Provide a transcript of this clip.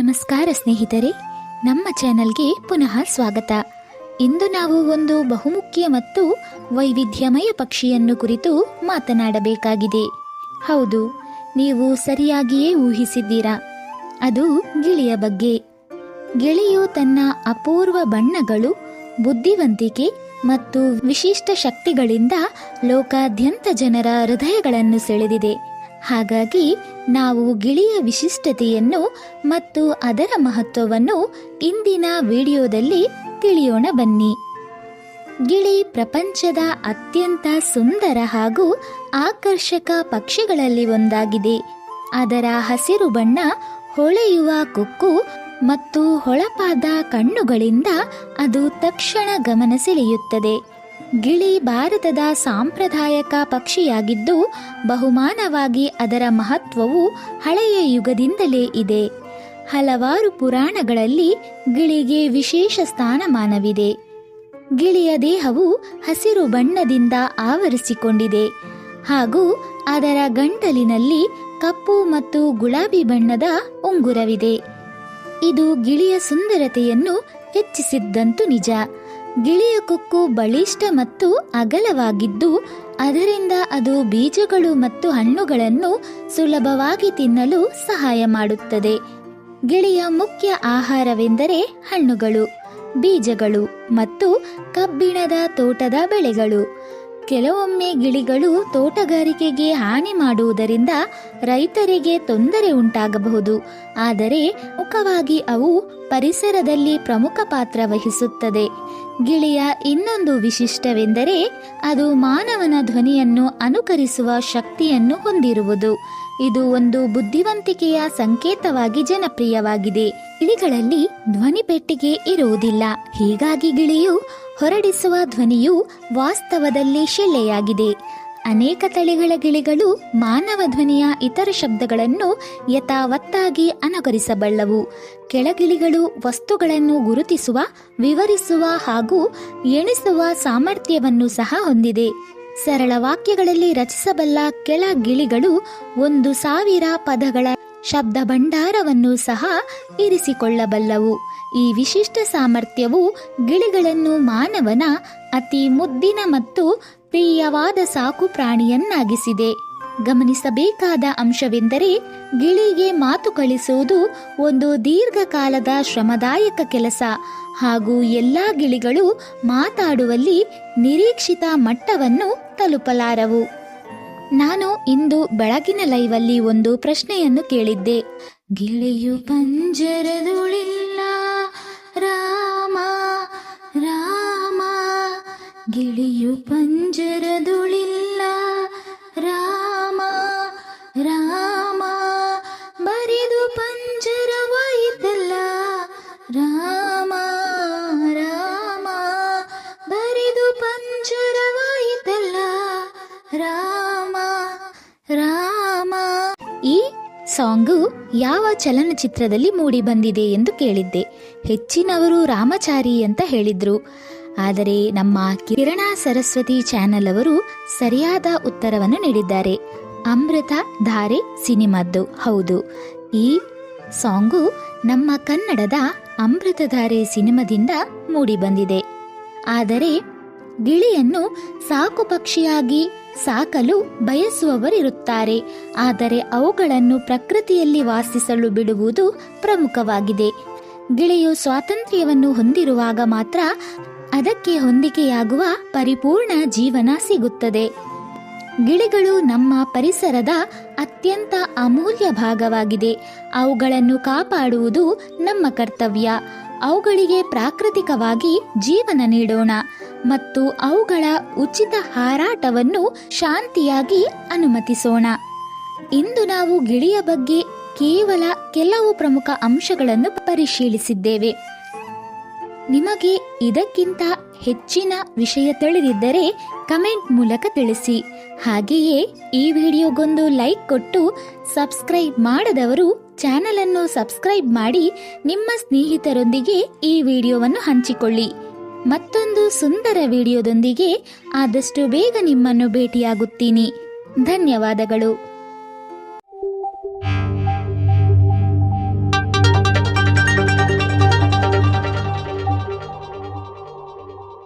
ನಮಸ್ಕಾರ ಸ್ನೇಹಿತರೆ, ನಮ್ಮ ಚಾನೆಲ್ಗೆ ಪುನಃ ಸ್ವಾಗತ. ಇಂದು ನಾವು ಒಂದು ಬಹುಮುಖ್ಯ ಮತ್ತು ವೈವಿಧ್ಯಮಯ ಪಕ್ಷಿಯನ್ನು ಕುರಿತು ಮಾತನಾಡಬೇಕಾಗಿದೆ. ಹೌದು, ನೀವು ಸರಿಯಾಗಿಯೇ ಊಹಿಸಿದ್ದೀರಾ? ಅದು ಗಿಳಿಯ ಬಗ್ಗೆ. ಗಿಳಿಯು ತನ್ನ ಅಪೂರ್ವ ಬಣ್ಣಗಳು, ಬುದ್ಧಿವಂತಿಕೆ ಮತ್ತು ವಿಶಿಷ್ಟ ಶಕ್ತಿಗಳಿಂದ ಲೋಕಾದ್ಯಂತ ಜನರ ಹೃದಯಗಳನ್ನು ಸೆಳೆದಿದೆ. ಹಾಗಾಗಿ ನಾವು ಗಿಳಿಯ ವಿಶಿಷ್ಟತೆಯನ್ನು ಮತ್ತು ಅದರ ಮಹತ್ವವನ್ನು ಇಂದಿನ ವಿಡಿಯೋದಲ್ಲಿ ತಿಳಿಯೋಣ ಬನ್ನಿ. ಗಿಳಿ ಪ್ರಪಂಚದ ಅತ್ಯಂತ ಸುಂದರ ಹಾಗೂ ಆಕರ್ಷಕ ಪಕ್ಷಿಗಳಲ್ಲಿ ಒಂದಾಗಿದೆ. ಅದರ ಹಸಿರು ಬಣ್ಣ, ಹೊಳೆಯುವ ಕೊಕ್ಕು ಮತ್ತು ಹೊಳಪಾದ ಕಣ್ಣುಗಳಿಂದ ಅದು ತಕ್ಷಣ ಗಮನ ಸೆಳೆಯುತ್ತದೆ. ಗಿಳಿ ಭಾರತದ ಸಾಂಪ್ರದಾಯಿಕ ಪಕ್ಷಿಯಾಗಿದ್ದು, ಬಹುಮಾನವಾಗಿ ಅದರ ಮಹತ್ವವು ಹಳೆಯ ಯುಗದಿಂದಲೇ ಇದೆ. ಹಲವಾರು ಪುರಾಣಗಳಲ್ಲಿ ಗಿಳಿಗೆ ವಿಶೇಷ ಸ್ಥಾನಮಾನವಿದೆ. ಗಿಳಿಯ ದೇಹವು ಹಸಿರು ಬಣ್ಣದಿಂದ ಆವರಿಸಿಕೊಂಡಿದೆ. ಹಾಗೂ ಅದರ ಗಂಟಲಿನಲ್ಲಿ ಕಪ್ಪು ಮತ್ತು ಗುಲಾಬಿ ಬಣ್ಣದ ಉಂಗುರವಿದೆ. ಇದು ಗಿಳಿಯ ಸುಂದರತೆಯನ್ನು ಹೆಚ್ಚಿಸಿದ್ದಂತೂ ನಿಜ. ಗಿಳಿಯ ಕೊಕ್ಕು ಬಲಿಷ್ಠ ಮತ್ತು ಅಗಲವಾಗಿದ್ದು, ಅದರಿಂದ ಅದು ಬೀಜಗಳು ಮತ್ತು ಹಣ್ಣುಗಳನ್ನು ಸುಲಭವಾಗಿ ತಿನ್ನಲು ಸಹಾಯ ಮಾಡುತ್ತದೆ. ಗಿಳಿಯ ಮುಖ್ಯ ಆಹಾರವೆಂದರೆ ಹಣ್ಣುಗಳು, ಬೀಜಗಳು ಮತ್ತು ಕಬ್ಬಿಣದ ತೋಟದ ಬೆಳೆಗಳು. ಕೆಲವೊಮ್ಮೆ ಗಿಳಿಗಳು ತೋಟಗಾರಿಕೆಗೆ ಹಾನಿ ಮಾಡುವುದರಿಂದ ರೈತರಿಗೆ ತೊಂದರೆ ಉಂಟಾಗಬಹುದು, ಆದರೆ ಮುಖವಾಗಿ ಅವು ಪರಿಸರದಲ್ಲಿ ಪ್ರಮುಖ ಪಾತ್ರ ವಹಿಸುತ್ತದೆ. ಗಿಳಿಯ ಇನ್ನೊಂದು ವಿಶಿಷ್ಟವೆಂದರೆ ಅದು ಮಾನವನ ಧ್ವನಿಯನ್ನು ಅನುಕರಿಸುವ ಶಕ್ತಿಯನ್ನು ಹೊಂದಿರುವುದು. ಇದು ಒಂದು ಬುದ್ಧಿವಂತಿಕೆಯ ಸಂಕೇತವಾಗಿ ಜನಪ್ರಿಯವಾಗಿದೆ. ಗಿಳಿಗಳಲ್ಲಿ ಧ್ವನಿ ಪೆಟ್ಟಿಗೆ ಇರುವುದಿಲ್ಲ. ಹೀಗಾಗಿ ಗಿಳಿಯು ಹೊರಡಿಸುವ ಧ್ವನಿಯು ವಾಸ್ತವದಲ್ಲಿ ಶಿಳ್ಳೆಯಾಗಿದೆ ಅನೇಕ ತಳಿಗಳ ಗಿಳಿಗಳು ಮಾನವ ಧ್ವನಿಯ ಇತರ ಶಬ್ದಗಳನ್ನು ಯಥಾವತ್ತಾಗಿ ಅನುಕರಿಸಬಲ್ಲವು ಕೆಳಗಿಳಿಗಳು ವಸ್ತುಗಳನ್ನು ಗುರುತಿಸುವ, ವಿವರಿಸುವ ಹಾಗೂ ಎಣಿಸುವ ಸಾಮರ್ಥ್ಯವನ್ನು ಸಹ ಹೊಂದಿದೆ. ಸರಳ ವಾಕ್ಯಗಳಲ್ಲಿ ರಚಿಸಬಲ್ಲ ಕೆಳ ಗಿಳಿಗಳು ಒಂದು ಸಾವಿರ ಪದಗಳ ಶಬ್ದ ಭಂಡಾರವನ್ನು ಸಹ ಇರಿಸಿಕೊಳ್ಳಬಲ್ಲವು. ಈ ವಿಶಿಷ್ಟ ಸಾಮರ್ಥ್ಯವು ಗಿಳಿಗಳನ್ನು ಮಾನವನ ಅತಿ ಮುದ್ದಿನ ಮತ್ತು ಪ್ರಿಯವಾದ ಸಾಕು ಪ್ರಾಣಿಯನ್ನಾಗಿಸಿದೆ. ಗಮನಿಸಬೇಕಾದ ಅಂಶವೆಂದರೆ ಗಿಳಿಗೆ ಮಾತು ಕಳಿಸುವುದು ಒಂದು ದೀರ್ಘಕಾಲದ ಶ್ರಮದಾಯಕ ಕೆಲಸ. ಹಾಗೂ ಎಲ್ಲಾ ಗಿಳಿಗಳು ಮಾತಾಡುವಲ್ಲಿ ನಿರೀಕ್ಷಿತ ಮಟ್ಟವನ್ನು ತಲುಪಲಾರವು. ನಾನು ಇಂದು ಬೆಳಗಿನ ಲೈವಲ್ಲಿ ಒಂದು ಪ್ರಶ್ನೆಯನ್ನು ಕೇಳಿದ್ದೆ. ಗಿಳಿಯು ಪಂಜರದುಳಿಲ್ಲ. ರಾಮ ರಾಮ. ಗಿಳಿಯು ಪಂಜರದುಳಿಲ್ಲ ಸಾಂಗು ಯಾವ ಚಲನಚಿತ್ರದಲ್ಲಿ ಮೂಡಿ ಬಂದಿದೆ ಎಂದು ಕೇಳಿದ್ದೆ. ಹೆಚ್ಚಿನವರು ರಾಮಚಾರಿ ಅಂತ ಹೇಳಿದ್ರು. ಆದರೆ ನಮ್ಮ ಕಿರಣ ಸರಸ್ವತಿ ಚಾನೆಲ್ ಅವರು ಸರಿಯಾದ ಉತ್ತರವನ್ನು ನೀಡಿದ್ದಾರೆ. ಅಮೃತ ಧಾರೆ ಸಿನಿಮಾದ್ದು. ಹೌದು. ಈ ಸಾಂಗು ನಮ್ಮ ಕನ್ನಡದ ಅಮೃತಧಾರೆ ಸಿನಿಮಾದಿಂದ ಮೂಡಿ ಬಂದಿದೆ ಆದರೆ ಗಿಳಿಯನ್ನು ಸಾಕು ಪಕ್ಷಿಯಾಗಿ ಸಾಕಲು ಬಯಸುವವರಿರುತ್ತಾರೆ. ಆದರೆ ಅವುಗಳನ್ನು ಪ್ರಕೃತಿಯಲ್ಲಿ ವಾಸಿಸಲು ಬಿಡುವುದು ಪ್ರಮುಖವಾಗಿದೆ. ಗಿಳಿಯು ಸ್ವಾತಂತ್ರ್ಯವನ್ನು ಹೊಂದಿರುವಾಗ ಮಾತ್ರ ಅದಕ್ಕೆ ಹೊಂದಿಕೆಯಾಗುವ ಪರಿಪೂರ್ಣ ಜೀವನ ಸಿಗುತ್ತದೆ. ಗಿಳಿಗಳು ನಮ್ಮ ಪರಿಸರದ ಅತ್ಯಂತ ಅಮೂಲ್ಯ ಭಾಗವಾಗಿದೆ. ಅವುಗಳನ್ನು ಕಾಪಾಡುವುದು ನಮ್ಮ ಕರ್ತವ್ಯ. ಅವುಗಳಿಗೆ ಪ್ರಾಕೃತಿಕವಾಗಿ ಜೀವನ ನೀಡೋಣ ಮತ್ತು ಅವುಗಳ ಉಚಿತ ಹಾರಾಟವನ್ನು ಶಾಂತಿಯಾಗಿ ಅನುಮತಿಸೋಣ. ಇಂದು ನಾವು ಗಿಳಿಯ ಬಗ್ಗೆ ಕೇವಲ ಕೆಲವು ಪ್ರಮುಖ ಅಂಶಗಳನ್ನು ಪರಿಶೀಲಿಸಿದ್ದೇವೆ. ನಿಮಗೆ ಇದಕ್ಕಿಂತ ಹೆಚ್ಚಿನ ವಿಷಯ ತಿಳಿದಿದ್ದರೆ ಕಮೆಂಟ್ ಮೂಲಕ ತಿಳಿಸಿ. ಹಾಗೆಯೇ ಈ ವಿಡಿಯೋಗೊಂದು ಲೈಕ್ ಕೊಟ್ಟು ಸಬ್ಸ್ಕ್ರೈಬ್ ಮಾಡದವರು ಚಾನಲ್ ಅನ್ನು ಸಬ್ಸ್ಕ್ರೈಬ್ ಮಾಡಿ ನಿಮ್ಮ ಸ್ನೇಹಿತರೊಂದಿಗೆ ಈ ವಿಡಿಯೋವನ್ನು ಹಂಚಿಕೊಳ್ಳಿ. ಮತ್ತೊಂದು ಸುಂದರ ವಿಡಿಯೋದೊಂದಿಗೆ ಆದಷ್ಟು ಬೇಗ ನಿಮ್ಮನ್ನು ಭೇಟಿಯಾಗುತ್ತೀನಿ. ಧನ್ಯವಾದಗಳು.